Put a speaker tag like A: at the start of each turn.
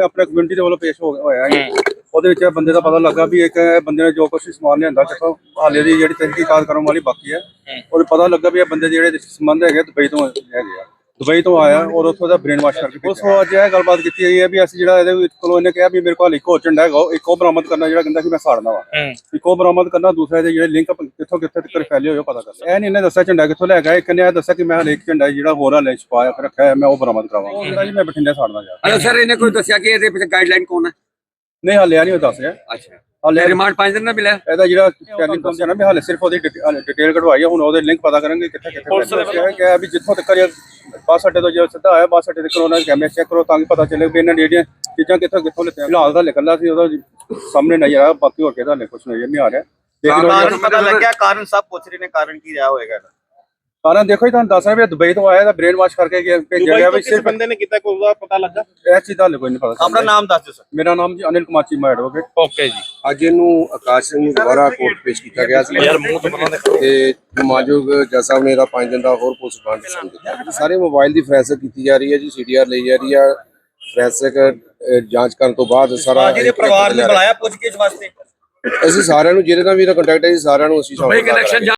A: ਆਪਣੇ ਕਮਿਊਨਿਟੀ ਦੇ ਵੱਲੋਂ ਪੇਸ਼ ਹੋ ਹੋਇਆ ਹੈ ਉਹਦੇ ਵਿੱਚ ਇਹ ਬੰਦੇ ਦਾ ਪਤਾ ਲੱਗਾ ਵੀ ਇੱਕ ਇਹ ਬੰਦੇ ਨੇ ਜੋ ਕੁਛ ਸਮਾਨ ਲਿਆਂਦਾ ਕਿਥੋਂ ਹਾਲੇ ਦੀ ਜਿਹੜੀ ਤਹਿਕੀਕਾਤ ਕਰਨ ਵਾਲੀ ਬਾਕੀ ਹੈ ਉਹਨੂੰ ਪਤਾ ਲੱਗਾ ਵੀ ਇਹ ਬੰਦੇ ਜਿਹੜੇ ਸੰਬੰਧ ਹੈਗੇ ਦੁਬਈ ਤੋਂ ਹੈਗੇ ਆ। ਦੁਬਈ ਤੋਂ ਆਇਆ ਔਰ ਉੱਥੋਂ ਦਾ ਬ੍ਰੇਨ ਵਾਸ਼ ਕਰਕੇ ਉਸ ਤੋਂ ਅੱਜ ਇਹ ਗੱਲਬਾਤ ਕੀਤੀ ਗਈ ਹੈ ਵੀ ਅਸੀਂ ਜਿਹੜਾ ਇਹਦੇ ਵਿੱਚ ਕੋਲੋਂ ਇਹਨੇ ਕਿਹਾ ਵੀ ਮੇਰੇ ਕੋਲ ਇੱਕ ਝੰਡਾ ਹੈਗਾ ਉਹ ਇੱਕ ਬਰਾਮਦ ਕਰਨਾ ਜਿਹੜਾ ਕਹਿੰਦਾ ਸੀ ਮੈਂ ਸਾੜਨਾ ਵਾ। ਇੱਕ ਬਰਾਮਦ ਕਰਨਾ ਦੂਸਰਾ ਦੇ ਜਿਹੜੇ ਲਿੰਕ ਕਿੱਥੋਂ ਕਿੱਥੇ ਤੱਕ ਫੈਲੇ ਹੋਏ ਉਹ ਪਤਾ ਕਰਨਾ। ਇਹ ਨਹੀਂ ਇਹਨੇ ਦੱਸਿਆ ਝੰਡਾ ਕਿੱਥੋਂ ਲੈ ਗਿਆ ਇੱਕ ਨੇ ਇਹ ਦੱਸਿਆ ਕਿ ਮੈਂ ਹਰੇਕ ਝੰਡਾ ਜਿਹੜਾ ਹੋਰ ਹਲੇ ਛਪਾਇਆ ਰੱਖਿਆ ਮੈਂ ਉਹ ਬਰਾਮਦ ਕਰਾਵਾਂਗਾ। ਉਹ ਕਹਿੰਦਾ ਜੀ ਮੈਂ ਬਠਿੰਡੇ ਸਾੜਨਾ ਜਾ
B: ਸਰ ਇਹਨੇ ਕੋਈ ਦੱਸਿਆ ਕਿ ਇਹਦੇ ਪਿੱਛੇ ਗਾਈਡਲਾਈਨ ਕੌਣ ਹੈ?
A: ਨਹੀਂ ਹਾਲੇ ਨਹੀਂ ਉਹ ਦੱਸ ਰਿਹਾ।
B: ਅੱਛਾ।
A: ਹਾਲੇ
B: ਰਿਮਾਂਡ 5 ਦਿਨ ਦਾ ਮਿਲਿਆ?
A: ਇਹਦਾ ਜਿਹੜਾ ਟੈਲਿੰਗ ਪਹੁੰਚਿਆ ਨਾ ਵੀ ਹਾਲੇ ਸਿਰਫ ਉਹਦੀ ਡਿਟੇਲ ਕਢਵਾਈ ਹੈ ਹੁਣ ਉਹਦੇ ਲਿੰਕ ਪਤਾ ਕਰਾਂਗੇ ਕਿੱਥੇ ਕਿੱਥੇ ਕਿ ਵੀ ਜਿੱਥੋਂ ਤੱਕ ਇਹ ਬੱਸ ਅੱਡੇ ਤੋਂ ਜੇ ਸਿੱਧਾ ਆਇਆ ਬੱਸ ਅੱਡੇ ਤੇ ਕਰੋਨਾ ਕੈਮਰੇ ਚੈੱਕ ਕਰੋ ਤਾਂ ਕਿ ਪਤਾ ਚੱਲੇ ਵੀ ਇਹਨਾਂ ਜਿਹੜੀਆਂ ਚੀਜ਼ਾਂ ਕਿੱਥੋਂ ਕਿੱਥੋਂ ਲਿੱਤੀਆਂ। ਫਿਲਹਾਲ ਤਾਂ ਨਿਕਲਦਾ ਸੀ ਉਹਦਾ ਸਾਹਮਣੇ ਨਜ਼ਰ ਆ ਬਾਕੀ ਹੋਰ ਕਿਹਦਾ ਕੁਝ ਨਜ਼ਰ ਨਹੀਂ ਆ ਰਿਹਾ।
C: ਪਤਾ ਲੱਗਿਆ ਕਾਰਨ ਸਭ ਪੁੱਛ ਰਹੇ ਨੇ ਕਾਰਨ ਕੀ ਰਿਹਾ ਹੋਏਗਾ ਇਹਦਾ?
A: ਕਾਰਨ ਦੇਖੋ ਜੀ ਤੁਹਾਨੂੰ ਦੱਸ ਰਿਹਾ ਵੀ ਦੁਬਈ ਤੋਂ ਆਇਆ ਤਾਂ ਬ੍ਰੇਨ ਵਾਸ਼ ਕਰਕੇ ਗਿਆ ਭੇਜਿਆ ਗਿਆ ਵੀ ਸਿਰਫ
D: ਬੰਦੇ ਨੇ ਕੀਤਾ ਕੋਈ ਉਹਦਾ ਪਤਾ ਲੱਗਾ?
A: ਇਹ ਚੀਜ਼ ਦਾ ਹਲੇ ਕੋਈ ਨਹੀਂ ਪਤਾ
C: ਆਪਣਾ ਨਾਮ ਦੱਸ ਦਿਓ ਸਰ।
A: ਮੇਰਾ ਨਾਮ ਜੀ ਅਨਿਲ ਕੁਮਾਰ ਚੀਮਾ ਐਡਵੋਕੇਟ
D: ਓਕੇ ਜੀ।
E: ਅੱਜ ਇਹਨੂੰ ਆਕਾਸ਼ ਸਿੰਘ ਨੂੰ ਦੁਬਾਰਾ ਕੋਰਟ ਪੇਸ਼ ਕੀਤਾ ਗਿਆ ਸੀ।
D: ਯਾਰ ਮੂੰਹ ਤੋਂ ਬਣਾ
E: ਤੇ ਮਾਜੂਗ ਜੱਜ ਸਾਹਿਬ ਨੇ ਇਹਦਾ 5 ਦਿਨ ਦਾ ਹੋਰ ਪੁਲਿਸ ਰਿਮਾਂਡ ਦਿੱਤਾ। ਸਾਰੇ ਮੋਬਾਈਲ ਦੀ ਫੋਰੈਂਸਿਕ ਕੀਤੀ ਜਾ ਰਹੀ ਹੈ ਜੀ ਸੀਡੀਆਰ ਲਈ ਜਾ ਰਹੀ ਹੈ ਫੋਰੈਂਸਿਕ ਜਾਂਚ ਕਰਨ ਤੋਂ ਬਾਅਦ ਸਾਰਾ
C: ਜਿਹਦੇ ਪਰਿਵਾਰ ਨੂੰ ਬੁਲਾਇਆ ਪੁੱਛ ਗਿੱਛ ਵਾਸਤੇ।
E: ਅਸੀਂ ਸਾਰਿਆਂ ਨੂੰ ਜਿਹਦੇ ਨਾਲ ਵੀ ਇਹਦਾ ਕੰਟੈਕਟ ਹੈ ਜੀ ਸਾਰਿਆਂ ਨੂੰ ਅਸੀਂ
B: ਬਈ ਕਨੈਕਸ਼ਨ